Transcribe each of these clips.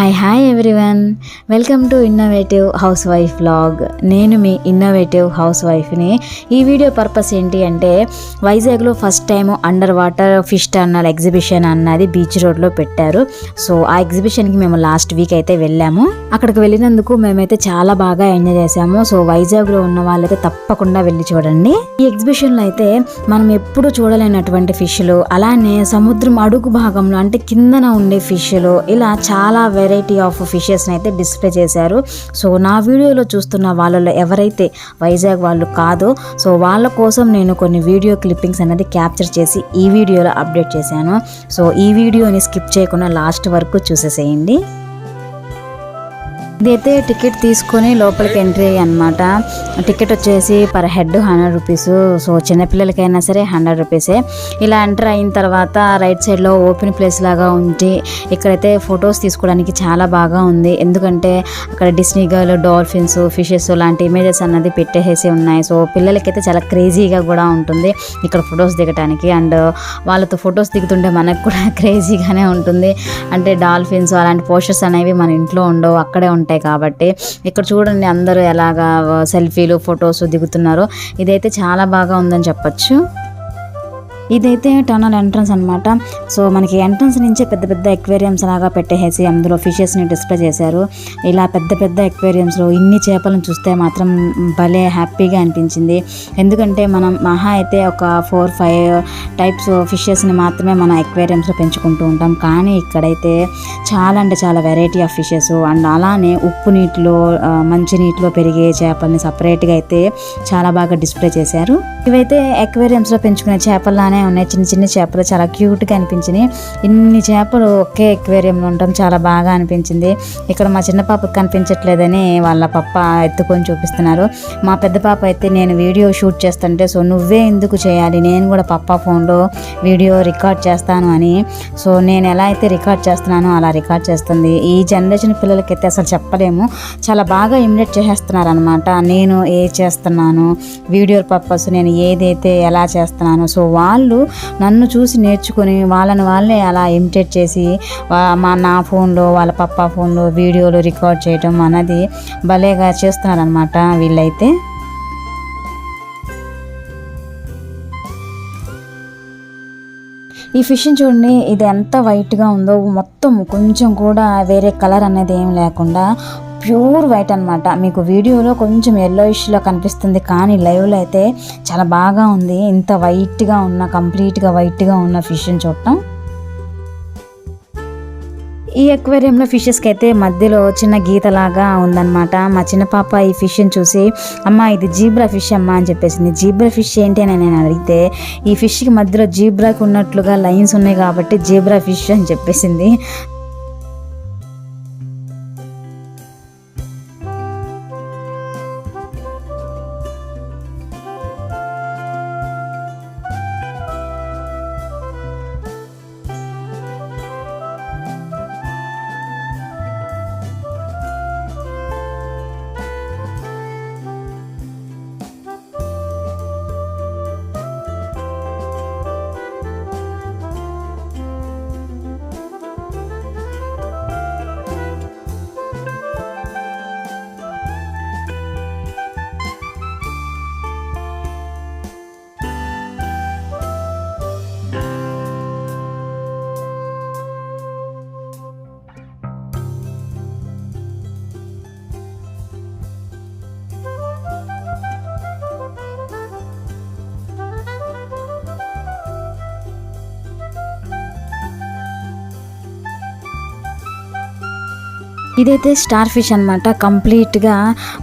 Hi hi everyone welcome to innovative house wife vlog నేను మీ innovative house వైఫ్ని ఈ వీడియో పర్పస్ ఏంటి అంటే వైజాగ్లో first time under water fish tunnel exhibition అన్నది బీచ్ రోడ్లో పెట్టారు. సో ఆ ఎగ్జిబిషన్కి మేము లాస్ట్ వీక్ అయితే వెళ్ళాము. అక్కడికి వెళ్ళినందుకు మేమైతే చాలా బాగా ఎంజాయ్ చేసాము సో వైజాగ్లో ఉన్న వాళ్ళైతే తప్పకుండా వెళ్ళి చూడండి. ఈ ఎగ్జిబిషన్లో అయితే మనం ఎప్పుడూ చూడలేనటువంటి ఫిష్లు అలానే సముద్రం అడుగు భాగంలో అంటే కిందన ఉండే ఫిష్లు ఇలా చాలా వెరైటీ వెరైటీ ఆఫ్ ఫిషెస్ని అయితే డిస్ప్లే చేశారు. సో నా వీడియోలో చూస్తున్న వాళ్ళలో ఎవరైతే వైజాగ్ వాళ్ళు కాదో సో వాళ్ళ కోసం నేను కొన్ని వీడియో క్లిప్పింగ్స్ అనేది క్యాప్చర్ చేసి ఈ వీడియోలో అప్డేట్ చేశాను. సో ఈ వీడియోని స్కిప్ చేయకుండా లాస్ట్ వరకు చూసేసేయండి. ఇదైతే టికెట్ తీసుకొని లోపలికి ఎంట్రీ అనమాట టికెట్ వచ్చేసి per head hundred rupees. So చిన్నపిల్లలకైనా సరే హండ్రెడ్ రూపీసే. ఇలా ఎంటర్ అయిన తర్వాత రైట్ సైడ్లో ఓపెన్ ప్లేస్ లాగా ఉంది ఇక్కడైతే ఫొటోస్ తీసుకోవడానికి చాలా బాగా ఉంది. ఎందుకంటే అక్కడ డిస్నీ గర్ల్ డాల్ఫిన్స్ ఫిషెస్ లాంటి ఇమేజెస్ అన్నది పెట్టేసి ఉన్నాయి. సో పిల్లలకైతే చాలా క్రేజీగా కూడా ఉంటుంది ఇక్కడ ఫొటోస్ దిగటానికి. అండ్ వాళ్ళతో ఫొటోస్ దిగుతుంటే మనకు కూడా క్రేజీగానే ఉంటుంది. అంటే డాల్ఫిన్స్ అలాంటి పోస్టర్స్ అనేవి మన ఇంట్లో ఉండవు అక్కడే ఉంటాయి. కాబట్టి ఇక్కడ చూడండి అందరూ ఎలాగా సెల్ఫీలు ఫొటోస్ దిగుతున్నారో. ఇదైతే చాలా బాగా ఉందని చెప్పొచ్చు. ఇదైతే టనల్ ఎంట్రన్స్ అనమాట సో మనకి ఎంట్రన్స్ నుంచే పెద్ద పెద్ద ఎక్వేరియంస్ లాగా పెట్టేసి అందులో ఫిషెస్ని డిస్ప్లే చేశారు. ఇలా పెద్ద పెద్ద ఎక్వేరియంస్లో ఇన్ని చేపలను చూస్తే మాత్రం భలే హ్యాపీగా అనిపించింది. ఎందుకంటే మనం మహా అయితే ఒక ఫోర్ ఫైవ్ టైప్స్ ఫిషెస్ని మాత్రమే మన ఎక్వేరియంస్లో పెంచుకుంటూ ఉంటాం. కానీ ఇక్కడైతే చాలా అంటే చాలా వెరైటీ ఆఫ్ ఫిషెస్. అండ్ అలానే ఉప్పు నీటిలో మంచి నీటిలో పెరిగే చేపల్ని సపరేట్గా అయితే చాలా బాగా డిస్ప్లే చేశారు. ఇవైతే aquariums లో పెంచుకునే చేపల్లానే ఉన్నాయి. చిన్న చిన్న చేపలు చాలా క్యూట్గా అనిపించినాయి. ఇన్ని చేపలు ఒకే ఎక్వేరియంలో ఉండటం చాలా బాగా అనిపించింది. ఇక్కడ మా చిన్న పాపకు కనిపించట్లేదని వాళ్ళ పప్ప ఎత్తుకొని చూపిస్తున్నారు. మా పెద్ద పాప అయితే నేను వీడియో షూట్ చేస్తుంటే సో నువ్వే ఎందుకు చేయాలి? నేను కూడా పప్ప ఫోన్లో వీడియో రికార్డ్ చేస్తాను అని. సో నేను ఎలా అయితే రికార్డ్ చేస్తున్నానో అలా రికార్డ్ చేస్తుంది. ఈ జనరేషన్ పిల్లలకైతే అసలు చెప్పలేము. చాలా బాగా ఇమిడేట్ చేసేస్తున్నారు అనమాట నేను ఏ చేస్తున్నాను? వీడియో పర్పస్ నేను ఏదైతే ఎలా చేస్తున్నాను? సో వాళ్ళు నన్ను చూసి నేర్చుకొని వాళ్ళని వాళ్ళే అలా ఇమిటేట్ చేసి మా నా ఫోన్లో వాళ్ళ పప్ప ఫోన్లో వీడియోలు రికార్డ్ చేయడం అన్నది భలేగా చేస్తున్నారనమాట వీళ్ళైతే. ఈ ఫిష్ని చూడండి ఇది ఎంత వైట్గా ఉందో మొత్తం కొంచెం కూడా వేరే కలర్ అనేది ఏం లేకుండా ప్యూర్ వైట్ అనమాట మీకు వీడియోలో కొంచెం ఎల్లోయిష్లో కనిపిస్తుంది కానీ లైవ్లో అయితే చాలా బాగా ఉంది. ఇంత వైట్గా ఉన్న కంప్లీట్గా వైట్గా ఉన్న ఫిష్ని చూడటం. ఈ అక్వేరియంలో ఫిషెస్కి అయితే మధ్యలో చిన్న గీతలాగా ఉందన్నమాట. మా చిన్న పాప ఈ ఫిష్ని చూసి అమ్మ ఇది జీబ్రా ఫిష్ అమ్మా అని చెప్పేసింది. జీబ్రా ఫిష్ ఏంటి? అని నేను అడిగితే ఈ ఫిష్కి మధ్యలో జీబ్రాకి ఉన్నట్లుగా లైన్స్ ఉన్నాయి కాబట్టి జీబ్రా ఫిష్ అని చెప్పేసింది. ఇదైతే స్టార్ ఫిష్ అనమాట కంప్లీట్గా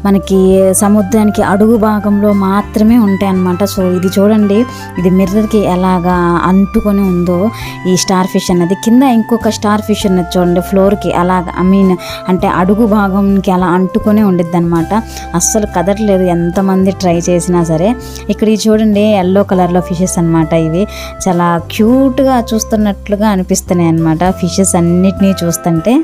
మనకి సముద్రానికి అడుగు భాగంలో మాత్రమే ఉంటాయి అన్నమాట. సో ఇది చూడండి ఇది మిర్రర్కి ఎలాగా అంటుకొని ఉందో ఈ స్టార్ ఫిష్ అన్నది. కింద ఇంకొక స్టార్ ఫిష్ ఉన్నది చూడండి ఫ్లోర్కి అలాగ ఐ మీన్ అంటే అడుగు భాగంకి అలా అంటుకొని ఉండిద్ది అనమాట అస్సలు కదట్లేదు ఎంతమంది ట్రై చేసినా సరే. ఇక్కడ ఇది చూడండి ఎల్లో కలర్లో ఫిషెస్ అన్నమాట ఇవి. చాలా క్యూట్గా చూస్తున్నట్లుగా అనిపిస్తున్నాయి అన్నమాట ఫిషెస్ అన్నిటినీ చూస్తుంటే.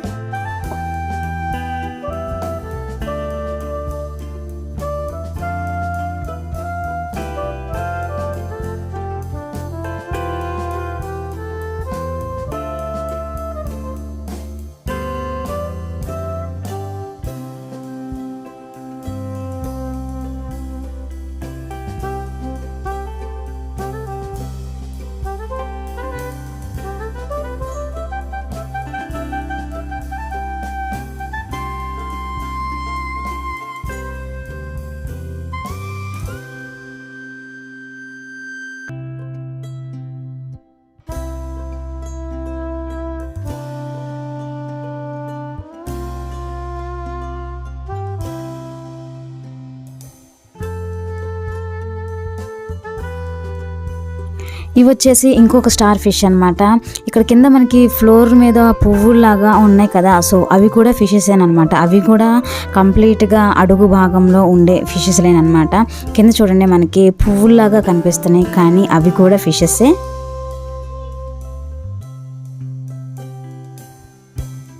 ఇవి వచ్చేసి ఇంకొక స్టార్ ఫిష్ అన్నమాట. ఇక్కడ కింద మనకి ఫ్లోర్ మీద పువ్వుల్లాగా ఉన్నాయి కదా. సో అవి కూడా ఫిషెస్ అనమాట అవి కూడా కంప్లీట్గా అడుగు భాగంలో ఉండే ఫిషెస్లేనమాట కింద చూడండి మనకి పువ్వుల్లాగా కనిపిస్తున్నాయి కానీ అవి కూడా ఫిషెసే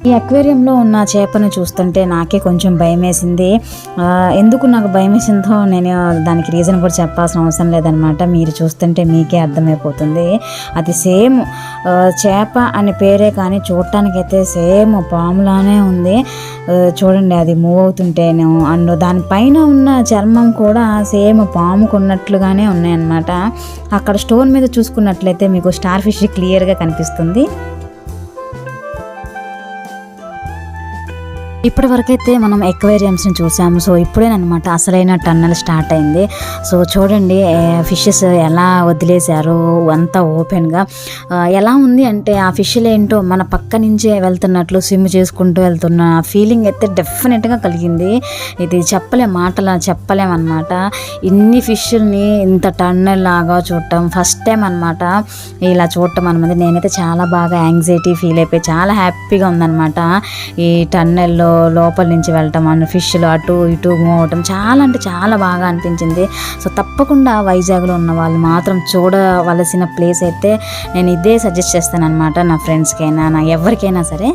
ఈ అక్వేరియంలో ఉన్న చేపను చూస్తుంటే నాకే కొంచెం భయం వేసింది ఎందుకు నాకు భయం వేసిందో నేను దానికి రీజన్ కూడా చెప్పాల్సిన అవసరం లేదనమాట మీరు చూస్తుంటే మీకే అర్థమైపోతుంది. అది సేమ్ చేప అనే పేరే కానీ చూడటానికైతే సేమ్ పాములానే ఉంది. చూడండి అది మూవ్ అవుతుంటేను అండ్ దానిపైన ఉన్న చర్మం కూడా సేమ్ పాముకు ఉన్నట్లుగానే ఉన్నాయన్నమాట. అక్కడ స్టోన్ మీద చూసుకున్నట్లయితే మీకు స్టార్ ఫిష్ క్లియర్గా కనిపిస్తుంది. ఇప్పటి వరకైతే మనం ఎక్వేరియంస్ని చూసాము. సో ఇప్పుడేనమాట అసలైన టన్నల్ స్టార్ట్ అయింది. సో చూడండి ఫిషెస్ ఎలా వదిలేశారు అంతా ఓపెన్గా. ఎలా ఉంది అంటే ఆ ఫిష్లు ఏంటో మన పక్క నుంచే వెళ్తున్నట్లు స్విమ్ చేసుకుంటూ వెళ్తున్న ఫీలింగ్ అయితే డెఫినెట్గా కలిగింది. ఇది చెప్పలేం మాటల చెప్పలేం ఇన్ని ఫిష్ని ఇంత టన్నల్ లాగా చూడటం ఫస్ట్ టైం అనమాట ఇలా చూడటం అనమాట నేనైతే చాలా బాగా యాంగ్జైటీ ఫీల్ అయిపోయి చాలా హ్యాపీగా ఉందన్నమాట ఈ టన్నెల్లో లోపల నుంచి వెళ్ళటం అండ్ ఫిష్లు అటు ఇటు మూవ్ అవటం చాలా అంటే చాలా బాగా అనిపించింది. సో తప్పకుండా వైజాగ్లో ఉన్న వాళ్ళు మాత్రం చూడవలసిన ప్లేస్ అయితే నేను ఇదే సజెస్ట్ చేస్తాను అనమాట నా ఫ్రెండ్స్కైనా నా ఎవరికైనా సరే.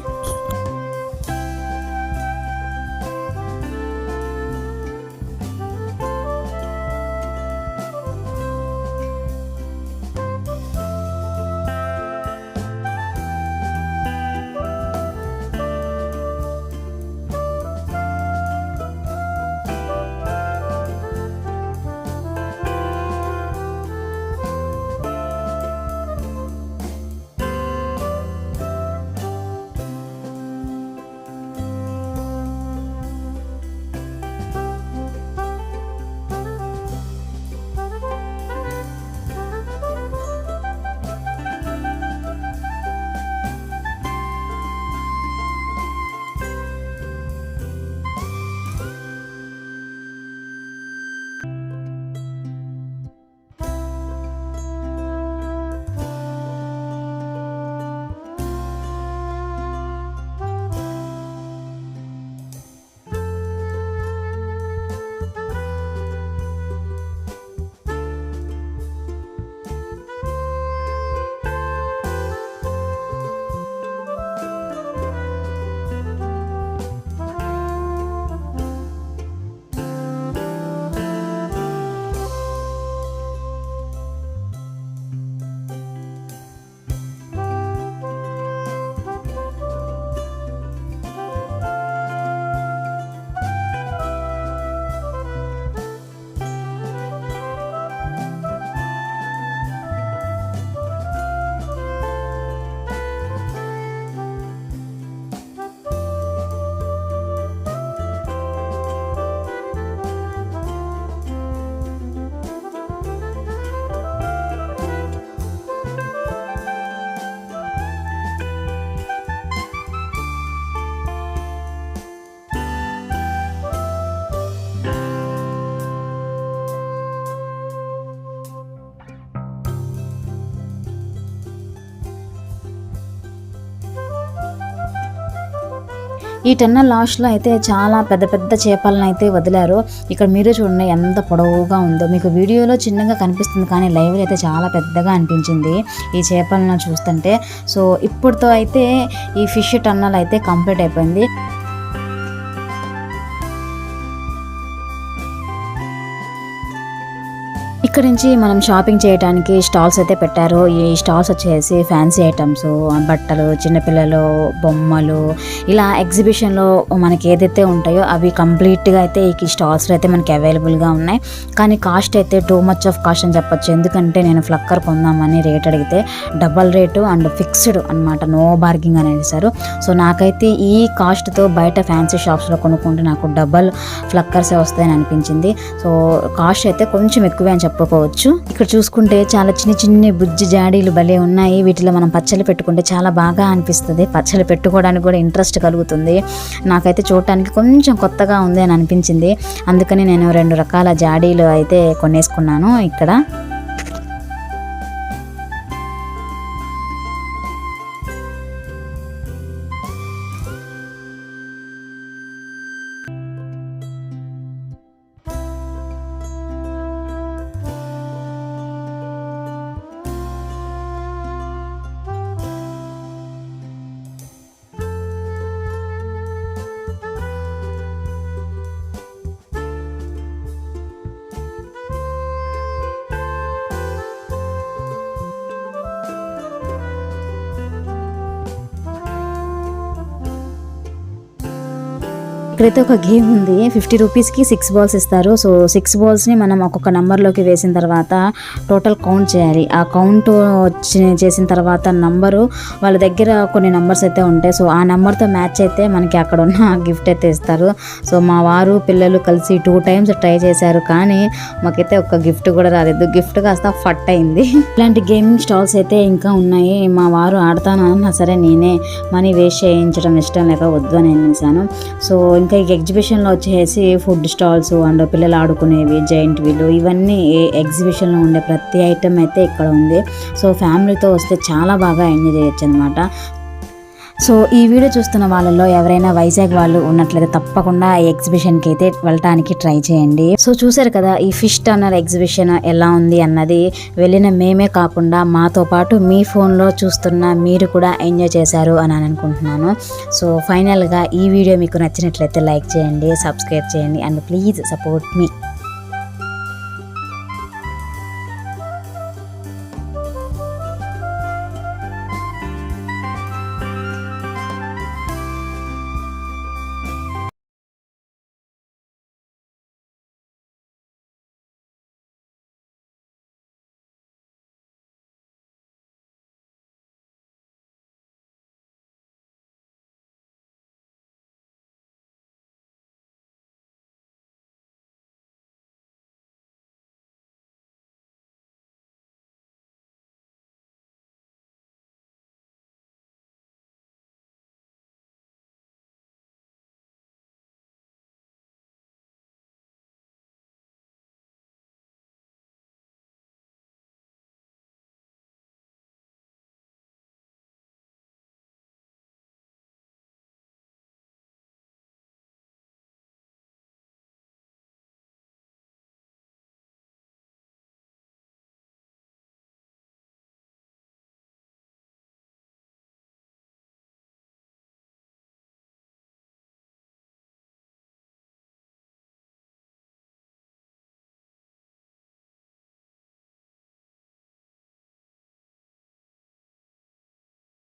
ఈ టెన్నల్ లాస్ట్లో అయితే చాలా పెద్ద పెద్ద చేపలను అయితే వదిలారు. ఇక్కడ మీరే చూడండి ఎంత పొడవుగా ఉందో. మీకు వీడియోలో చిన్నగా కనిపిస్తుంది కానీ లైవ్లో అయితే చాలా పెద్దగా అనిపించింది ఈ చేపలను చూస్తుంటే. సో ఇప్పుడుతో అయితే ఈ ఫిష్ టన్నల్ అయితే కంప్లీట్ అయిపోయింది. ఇక్కడ నుంచి మనం షాపింగ్ చేయడానికి స్టాల్స్ అయితే పెట్టారు. ఈ స్టాల్స్ వచ్చేసి ఫ్యాన్సీ ఐటమ్స్ బట్టలు చిన్నపిల్లలు బొమ్మలు ఇలా ఎగ్జిబిషన్లో మనకి ఏదైతే ఉంటాయో అవి కంప్లీట్గా అయితే ఈ స్టాల్స్లో అయితే మనకి అవైలబుల్గా ఉన్నాయి. కానీ కాస్ట్ అయితే టూ మచ్ ఆఫ్ కాస్ట్ అని చెప్పొచ్చు. ఎందుకంటే నేను ఫ్లక్కర్ కొందామని రేట్ అడిగితే డబల్ రేటు అండ్ ఫిక్స్డ్ అనమాట నో బార్గింగ్ అని వేశారు సో నాకైతే ఈ కాస్ట్తో బయట ఫ్యాన్సీ షాప్స్లో కొనుక్కుంటే నాకు డబల్ ఫ్లక్కర్సే వస్తాయని అనిపించింది. సో కాస్ట్ అయితే కొంచెం ఎక్కువే అని చెప్పుకోవచ్చు ఇక్కడ చూసుకుంటే చాలా చిన్న చిన్న బుజ్జి జాడీలు భలే ఉన్నాయి. వీటిలో మనం పచ్చళ్ళు పెట్టుకుంటే చాలా బాగా అనిపిస్తుంది. పచ్చళ్ళు పెట్టుకోవడానికి కూడా ఇంట్రెస్ట్ కలుగుతుంది. నాకైతే చూడటానికి కొంచెం కొత్తగా ఉంది అని అనిపించింది. అందుకని నేను రెండు రకాల జాడీలు అయితే కొనేసుకున్నాను ఇక్కడ. ఇక్కడైతే ఒక గేమ్ ఉంది. ఫిఫ్టీ రూపీస్కి సిక్స్ బాల్స్ ఇస్తారు. సో సిక్స్ బాల్స్ని మనం ఒక్కొక్క నెంబర్లోకి వేసిన తర్వాత టోటల్ కౌంట్ చేయాలి. ఆ కౌంట్ వచ్చి చేసిన తర్వాత నంబరు వాళ్ళ దగ్గర కొన్ని నెంబర్స్ అయితే ఉంటాయి. సో ఆ నెంబర్తో మ్యాచ్ అయితే మనకి అక్కడ ఉన్న గిఫ్ట్ అయితే ఇస్తారు. సో మా వారు పిల్లలు కలిసి టూ టైమ్స్ ట్రై చేశారు. కానీ మాకైతే ఒక గిఫ్ట్ కూడా రాలేదు. గిఫ్ట్ కాస్త ఫట్ అయింది. ఇలాంటి గేమింగ్ స్టాల్స్ అయితే ఇంకా ఉన్నాయి. మా వారు ఆడతానన్నా సరే నేనే మనీ వేస్ట్ చేయించడం ఇష్టం లేక వద్దు అని అనేసాను. సో ఇంకా ఈ ఎగ్జిబిషన్లో వచ్చేసి ఫుడ్ స్టాల్స్ అండ్ పిల్లలు ఆడుకునేవి జైంట్ వీలు ఇవన్నీ ఎగ్జిబిషన్లో ఉండే ప్రతి ఐటమ్ అయితే ఇక్కడ ఉంది. సో ఫ్యామిలీతో వస్తే చాలా బాగా ఎంజాయ్ చేయొచ్చు అనమాట సో ఈ వీడియో చూస్తున్న వాళ్ళలో ఎవరైనా వైజాగ్ వాళ్ళు ఉన్నట్లయితే తప్పకుండా ఈ ఎగ్జిబిషన్కి అయితే వెళ్ళటానికి ట్రై చేయండి. సో చూసారు కదా ఈ ఫిష్ టర్నర్ ఎగ్జిబిషన్ ఎలా ఉంది అన్నది వెళ్ళిన మేమే కాకుండా మాతో పాటు మీ ఫోన్లో చూస్తున్న మీరు కూడా ఎంజాయ్ చేశారు అని అనుకుంటున్నాను. సో ఫైనల్గా ఈ వీడియో మీకు నచ్చినట్లయితే లైక్ చేయండి సబ్స్క్రైబ్ చేయండి అండ్ ప్లీజ్ సపోర్ట్ మీ.